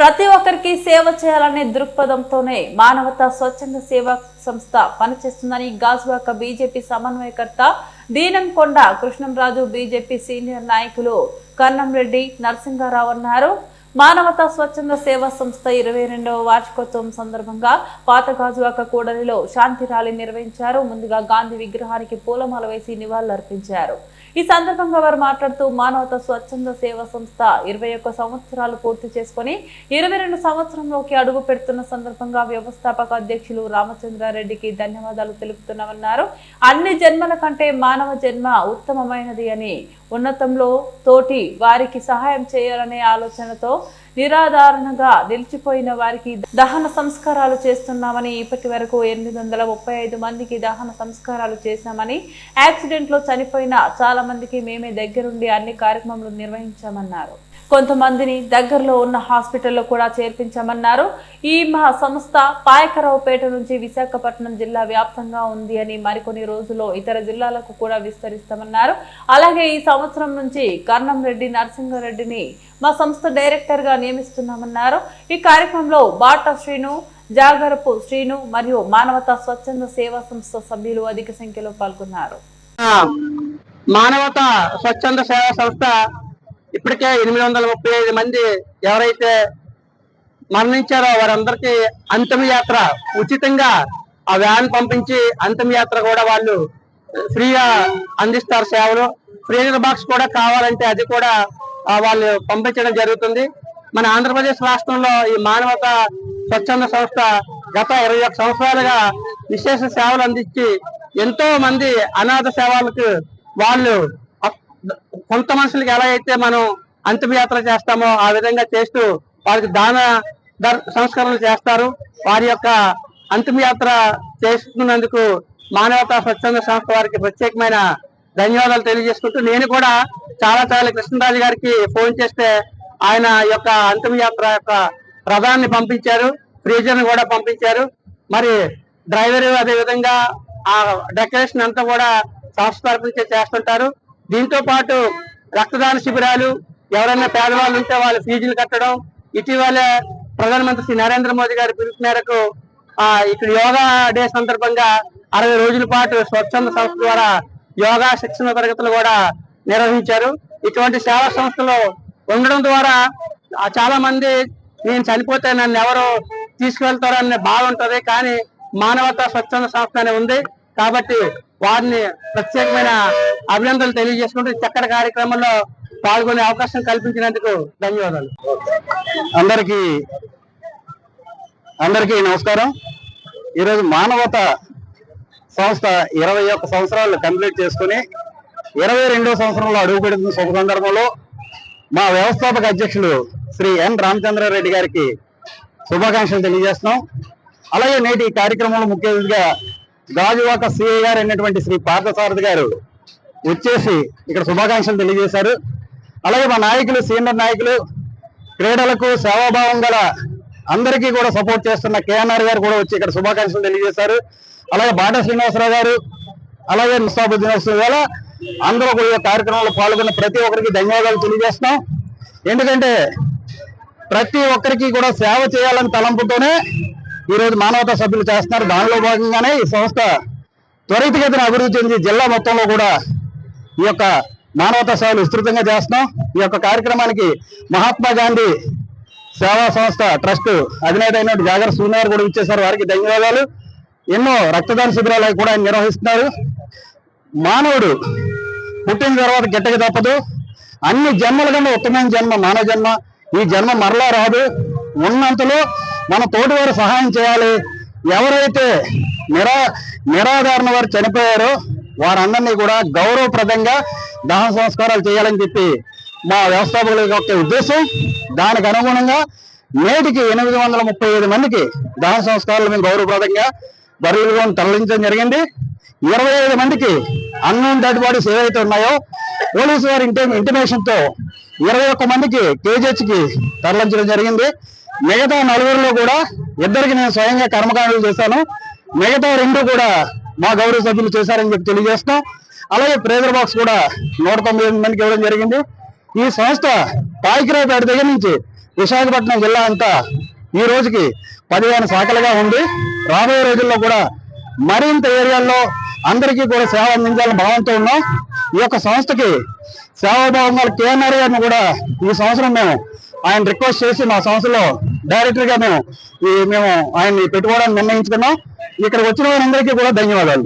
ప్రతి ఒక్కరికి సేవ చేయాలనే దృక్పథంతోనే మానవతా స్వచ్ఛంద సేవా సంస్థ పనిచేస్తుందని గాజువాక బీజేపీ సమన్వయకర్త దీనంకొండ కృష్ణంరాజు బీజేపీ సీనియర్ నాయకులు కన్నంరెడ్డి నరసింహారావు అన్నారు. మానవతా స్వచ్ఛంద సేవా సంస్థ ఇరవై రెండవ వార్షికోత్సవం సందర్భంగా పాత గాజువాక కూడలిలో శాంతి ర్యాలీ నిర్వహించారు. ముందుగా గాంధీ విగ్రహానికి పూలమాల వేసి నివాళులర్పించారు. ఈ సందర్భంగా వారు మాట్లాడుతూ మానవత స్వచ్ఛంద సేవా సంస్థ ఇరవై ఒక్క సంవత్సరాలు పూర్తి చేసుకుని ఇరవై రెండు సంవత్సరంలోకి అడుగు పెడుతున్న సందర్భంగా వ్యవస్థాపక అధ్యక్షులు రామచంద్రారెడ్డికి ధన్యవాదాలు తెలుపుతున్నామన్నారు. అన్ని జన్మల కంటే మానవ జన్మ ఉత్తమమైనది అని ఉన్నతంలో తోటి వారికి సహాయం చేయాలనే ఆలోచనతో నిరాధారణగా నిలిచిపోయిన వారికి దహన సంస్కారాలు చేస్తున్నామని ఇప్పటి వరకు ఎనిమిది వందల ముప్పై ఐదు మందికి దహన సంస్కారాలు చేశామని యాక్సిడెంట్లో చనిపోయిన చాలా మందికి మేమే దగ్గరుండి అన్ని కార్యక్రమాలు నిర్వహించామన్నారు. కొంతమందిని దగ్గరలో ఉన్న హాస్పిటల్లో కూడా చేర్పించామన్నారు. ఈ మా సంస్థ పాయకరావుపేట నుంచి విశాఖపట్నం జిల్లా వ్యాప్తంగా ఉంది అని మరికొన్ని రోజుల్లో ఇతర జిల్లాలకు కూడా విస్తరిస్తామన్నారు. అలాగే ఈ సంవత్సరం నుంచి కర్ణంరెడ్డి నరసింహారెడ్డిని మా సంస్థ డైరెక్టర్గా నియమిస్తున్నామన్నారు. ఈ కార్యక్రమంలో బాట శ్రీను జాగరపు శ్రీను మరియు మానవతా స్వచ్ఛంద సేవా సంస్థ సభ్యులు అధిక సంఖ్యలో పాల్గొన్నారు. మానవతా స్వచ్ఛంద సేవా సంస్థ ఇప్పటికే ఎనిమిది వందల ముప్పై ఐదు మంది ఎవరైతే మరణించారో వారందరికీ అంతిమయాత్ర ఉచితంగా ఆ వ్యాన్ పంపించి అంతిమయాత్ర కూడా వాళ్ళు ఫ్రీగా అందిస్తారు సేవలు. ఫ్రీజర్ బాక్స్ కూడా కావాలంటే అది కూడా వాళ్ళు పంపించడం జరుగుతుంది. మన ఆంధ్రప్రదేశ్ రాష్ట్రంలో ఈ మానవత స్వచ్ఛంద సంస్థ గత ఇరవై ఒక్క సంవత్సరాలుగా విశేష సేవలు అందించి ఎంతో మంది అనాథ సేవలకు వాళ్ళు కొంత మనుషులకి ఎలా అయితే మనం అంతిమయాత్ర చేస్తామో ఆ విధంగా చేస్తూ వారికి దాన దర్- సంస్కరణలు చేస్తారు. వారి యొక్క అంతిమయాత్ర చేస్తున్నందుకు మానవతా స్వచ్ఛంద సంస్థ వారికి ప్రత్యేకమైన ధన్యవాదాలు తెలియజేసుకుంటూ నేను కూడా చాలా చాలా కృష్ణరాజు గారికి ఫోన్ చేస్తే ఆయన యొక్క అంతిమయాత్ర యొక్క రథాన్ని పంపించారు ఫ్రీజర్ కూడా పంపించారు. మరి డ్రైవర్ అదే విధంగా ఆ డెకరేషన్ అంతా కూడా సంస్థ తరపు చేస్తుంటారు. దీంతో పాటు రక్తదాన శిబిరాలు ఎవరైనా పేదవాళ్ళు ఉంటే వాళ్ళ ఫీజులు కట్టడం ఇటీవలే ప్రధానమంత్రి శ్రీ నరేంద్ర మోదీ గారి పిలుపు మేరకు ఆ ఇక్కడ యోగా డే సందర్భంగా అరవై రోజుల పాటు స్వచ్ఛంద సంస్థ ద్వారా యోగా శిక్షణ తరగతులు కూడా నిర్వహించారు. ఇటువంటి సేవా సంస్థలు ఉండడం ద్వారా చాలా మంది నేను చనిపోతే నన్ను ఎవరు తీసుకువెళ్తారనే భావం ఉంటది కానీ మానవతా స్వచ్ఛంద సంస్థ ఉంది. కాబట్టి వారిని ప్రత్యేకమైన అభినందనలు తెలియజేసుకుంటూ చక్కటి కార్యక్రమంలో పాల్గొనే అవకాశం కల్పించినందుకు ధన్యవాదాలు. అందరికీ అందరికీ నమస్కారం. ఈరోజు మానవత సంస్థ ఇరవై ఒక్క సంవత్సరాలు కంప్లీట్ చేసుకుని ఇరవై రెండో సంవత్సరంలో అడుగు పెడుతున్న శుభ సందర్భంలో మా వ్యవస్థాపక అధ్యక్షులు శ్రీ ఎన్ రామచంద్రారెడ్డి గారికి శుభాకాంక్షలు తెలియజేస్తున్నాం. అలాగే నేటి ఈ కార్యక్రమంలో ముఖ్య అతిథిగా గాజువాక సిఐ గారు అయినటువంటి శ్రీ పార్థసారథి గారు వచ్చేసి ఇక్కడ శుభాకాంక్షలు తెలియజేశారు. అలాగే మా నాయకులు సీనియర్ నాయకులు క్రీడలకు సేవాభావం గల అందరికీ కూడా సపోర్ట్ చేస్తున్న కేఎన్ఆర్ గారు కూడా వచ్చి ఇక్కడ శుభాకాంక్షలు తెలియజేశారు. అలాగే బాట శ్రీనివాసరావు గారు అలాగే ముస్తాబుద్దీన్ వస్తుంది వేళ అందరూ కూడా కార్యక్రమంలో పాల్గొన్న ప్రతి ఒక్కరికి ధన్యవాదాలు తెలియజేస్తున్నాం. ఎందుకంటే ప్రతి ఒక్కరికి కూడా సేవ చేయాలని తలంపుతోనే ఈరోజు మానవతా సభ్యులు చేస్తున్నారు. దానిలో భాగంగానే ఈ సంస్థ త్వరితగతిన అభివృద్ధి చెంది జిల్లా మొత్తంలో కూడా ఈ యొక్క మానవతా సేవలు విస్తృతంగా చేస్తున్నాం. ఈ యొక్క కార్యక్రమానికి మహాత్మా గాంధీ సేవా సంస్థ ట్రస్ట్ అధినేత అయినటువంటి జాగర్ సూనార్ కూడా ఇచ్చేసారు వారికి ధన్యవాదాలు. ఎన్నో రక్తదాన శిబిరాలు కూడా ఆయన నిర్వహిస్తున్నారు. మానవుడు పుట్టిన తర్వాత గిట్టక తప్పదు. అన్ని జన్మల కన్నా ఉత్తమమైన జన్మ మానవ జన్మ. ఈ జన్మ మరలా రాదు. ఉన్నంతలో మన తోటివారు సహాయం చేయాలి. ఎవరైతే నిరా నిరాధారణ వారు చనిపోయారో వారందరినీ కూడా గౌరవప్రదంగా దహన సంస్కారాలు చేయాలని చెప్పి మా వ్యవస్థాపకుల యొక్క ఉద్దేశం. దానికి అనుగుణంగా నేటికి ఎనిమిది వందల ముప్పై ఐదు మందికి దహన సంస్కారాలు మేము గౌరవప్రదంగా బరువులుగా తరలించడం జరిగింది. ఇరవై ఐదు మందికి అన్నోన్ డెడ్ బాడీస్ ఏవైతే ఉన్నాయో పోలీసు వారి ఇంటి ఇంటిమేషన్తో ఇరవై ఒక్క మందికి కేజీహెచ్కి తరలించడం జరిగింది. మిగతా నలుగురిలో కూడా ఇద్దరికి నేను స్వయంగా కర్మకాండలు చేశాను. మిగతా రెండు కూడా మా గౌరవ సభ్యులు చేశారని చెప్పి తెలియజేస్తాం. అలాగే ప్రేజర్ బాక్స్ కూడా నూట ఎనిమిది మందికి ఇవ్వడం జరిగింది. ఈ సంస్థ పాయికిరావుపేట దగ్గర నుంచి విశాఖపట్నం జిల్లా అంతా ఈ రోజుకి పదిహేను శాఖలుగా ఉంది. రాబోయే రోజుల్లో కూడా మరింత ఏరియాల్లో అందరికీ కూడా సేవ అందించాలని భావంతో ఉన్నాం. ఈ యొక్క సంస్థకి సేవాభావం గల కేఎన్ఆర్ గారిని కూడా ఈ సంవత్సరం మేము ఆయన రిక్వెస్ట్ చేసి మా సంస్థలో డైరెక్టర్గా మేము మేము ఆయన్ని పెట్టుకోవడానికి నిర్ణయించుకున్నాం. ఇక్కడికి వచ్చిన వారందరికీ కూడా ధన్యవాదాలు.